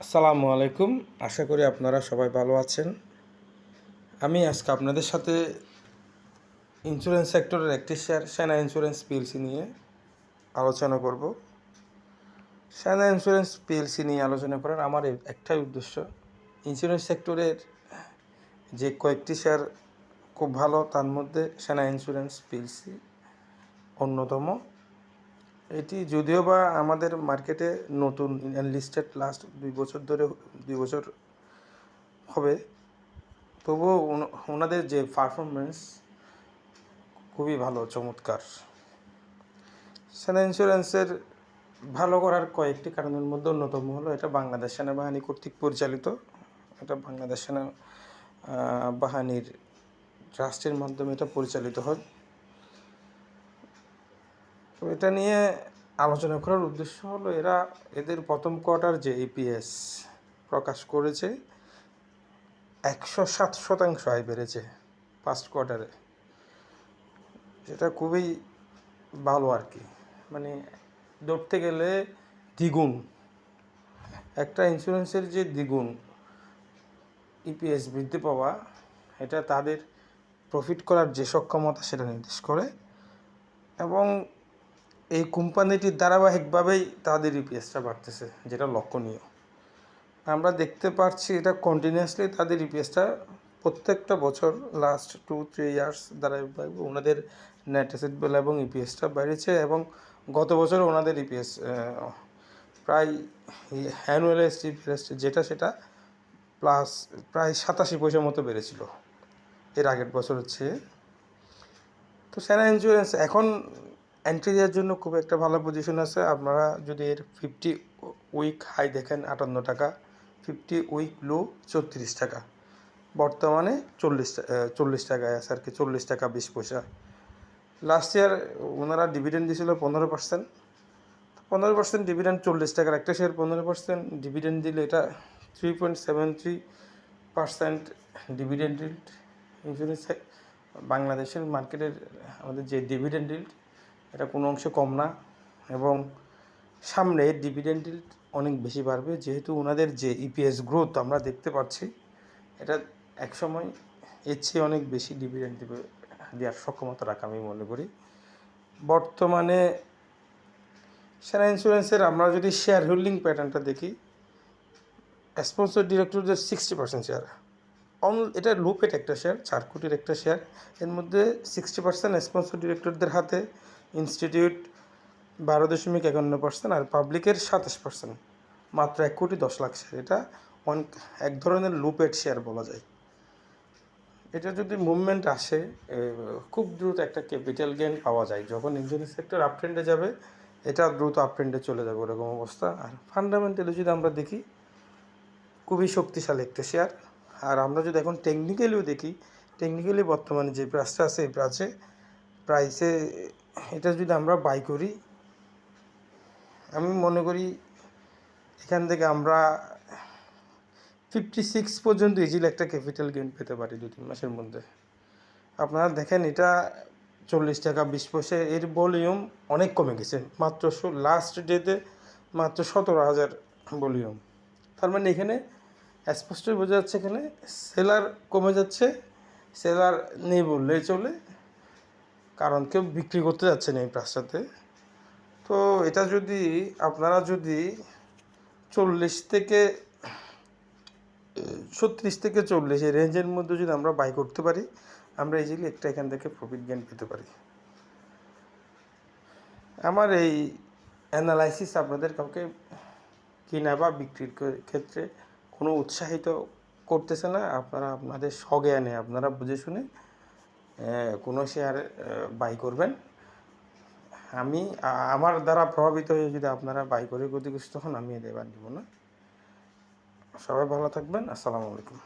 আসসালামু আলাইকুম। আশা করি আপনারা সবাই ভালো আছেন। আমি আজকে আপনাদের সাথে ইন্স্যুরেন্স সেক্টরের একটি শেয়ার সেনা ইন্স্যুরেন্স পিএলসি নিয়ে আলোচনা করব। সেনা ইন্স্যুরেন্স পিএলসি নিয়ে আলোচনা করার আমার একটাই উদ্দেশ্য ইন্স্যুরেন্স সেক্টরের যে কয়েকটি শেয়ার খুব ভালো, তার মধ্যে সেনা ইন্স্যুরেন্স পিএলসি অন্যতম। এটি যদিও বা আমাদের মার্কেটে নতুন লিস্টেড লাস্ট দুই বছর ধরে দুই বছর হবে, তবুও ওনাদের যে পারফরমেন্স খুবই ভালো, চমৎকার। সেনা ইন্স্যুরেন্সের ভালো করার কয়েকটি কারণের মধ্যে অন্যতম হলো এটা বাংলাদেশ সেনাবাহিনী কর্তৃক পরিচালিত। এটা বাংলাদেশ সেনা বাহিনীর ট্রাস্টের মাধ্যমে এটা পরিচালিত হয়। এটা নিয়ে আলোচনা করার উদ্দেশ্য হলো এরা এদের প্রথম কোয়ার্টার যে ইপিএস প্রকাশ করেছে, একশো সাত শতাংশ আয় বেড়েছে ফার্স্ট কোয়ার্টারে সেটা খুবই ভালো আর কি। মানে ধরতে গেলে দ্বিগুণ। একটা ইন্স্যুরেন্সের যে দ্বিগুণ ইপিএস বৃদ্ধি পাওয়া, এটা তাদের প্রফিট করার যে সক্ষমতা সেটা নির্দেশ করে। এবং এই কোম্পানিটির ধারাবাহিকভাবেই তাদের ইপিএসটা বাড়তেছে, যেটা লক্ষণীয়। আমরা দেখতে পাচ্ছি এটা কন্টিনিউয়াসলি তাদের ইপিএসটা প্রত্যেকটা বছর লাস্ট টু থ্রি ইয়ার্স ধারাবাহিকভাবে ওনাদের নেট অ্যাসেট বেল এবং ইপিএসটা বেড়েছে এবং গত বছর ওনাদের ইপিএস প্রায় অ্যানুয়াল ইপিএস যেটা সেটা প্লাস প্রায় সাতাশি পয়সার মতো বেড়েছিল। এর আগের বছর হচ্ছে তো সেনা ইন্স্যুরেন্স এখন এন্ট্রি দেওয়ার জন্য খুব একটা ভালো পজিশন আছে। আপনারা যদি এর ফিফটি উইক হাই দেখেন, আটান্ন টাকা ফিফটি উইক লো চৌত্রিশ টাকা। বর্তমানে চল্লিশ চল্লিশ টাকায় আছে আর কি, চল্লিশ টাকা বিশ পয়সা। লাস্ট ইয়ার ওনারা ডিভিডেন্ড দিয়েছিল পনেরো পার্সেন্ট পনেরো পার্সেন্ট ডিভিডেন্ড চল্লিশ টাকার একটা শেয়ার পনেরো পার্সেন্ট ডিভিডেন্ড দিলে এটা three point seven three percent dividend reeled insurance বাংলাদেশের মার্কেটের আমাদের যে ডিভিডেন্ড রিল্ড এটা কোনো অংশে কম না এবং সামনে ডিভিডেন্ড অনেক বেশি বাড়বে। যেহেতু ওনাদের যে ইপিএস গ্রোথ আমরা দেখতে পাচ্ছি, এটা একসময় এর চেয়ে অনেক বেশি ডিভিডেন্ড দেবে, দেওয়ার সক্ষমতা রাখা আমি মনে করি। বর্তমানে সেনা ইন্স্যুরেন্সের আমরা যদি শেয়ার হোল্ডিং প্যাটার্নটা দেখি স্পন্সর ডিরেক্টরদের সিক্সটি পার্সেন্ট শেয়ার অন এটা লুপেট একটা শেয়ার চার কোটির একটা শেয়ার এর মধ্যে সিক্সটি পার্সেন্ট স্পন্সর ডিরেক্টরদের হাতে ইনস্টিটিউট বারো দশমিক একান্ন পার্সেন্ট আর পাবলিকের সাতাশ পার্সেন্ট, মাত্র এক কোটি দশ লাখ শেয়ার এটা অন এক ধরনের লুপেট শেয়ার বলা যায়। এটা যদি মুভমেন্ট আসে খুব দ্রুত একটা ক্যাপিটাল গেইন পাওয়া যায়। যখন ইঞ্জিনিয়ারিং সেক্টর আপ ট্রেন্ডে যাবে, এটা দ্রুত আপ ট্রেন্ডে চলে যাবে ওরকম অবস্থা। আর ফান্ডামেন্টালি যদি আমরা দেখি, খুবই শক্তিশালী একটা শেয়ার আর আমরা যদি এখন টেকনিক্যালিও দেখি টেকনিক্যালি বর্তমানে যে প্রাইসটা আছে, এই প্রাইসে প্রাইসে এটা যদি আমরা বাই করি, আমি মনে করি এখান থেকে আমরা ফিফটি সিক্স পর্যন্ত ইজিলি একটা ক্যাপিটাল গেইন পেতে পারি দু তিন মাসের মধ্যে। আপনারা দেখেন এটা চল্লিশ টাকা বিশ পয়সা, এর ভলিউম অনেক কমে গেছে। মাত্র লাস্ট ডেতে মাত্র সতেরো হাজার ভলিউম তার মানে এখানে স্পষ্টই বোঝা যাচ্ছে এখানে সেলার কমে যাচ্ছে সেলার নেই বললেই চলে। কারণ কেউ বিক্রি করতে যাচ্ছে না এই প্রাসটাতে তো এটা যদি আপনারা যদি চল্লিশ থেকে, ছত্রিশ থেকে চল্লিশ এই রেঞ্জের মধ্যে যদি আমরা বাই করতে পারি, আমরা ইজিলি একটা এখান থেকে প্রফিট গেইন পেতে পারি। আমার এই অ্যানালাইসিস আপনাদের কাউকে কিনা বা বিক্রির ক্ষেত্রে কোনো উৎসাহিত করতেছে না, আপনারা আপনাদের স্বজ্ঞানে আপনারা বুঝে শুনে কোনো শেয়ার বাই করবেন। আমি আমার দ্বারা প্রভাবিত হয়ে যদি আপনারা বাই করে ক্ষতিগ্রস্ত হন, আমি দেবার দিব না। সবাই ভালো থাকবেন। আসসালামু আলাইকুম।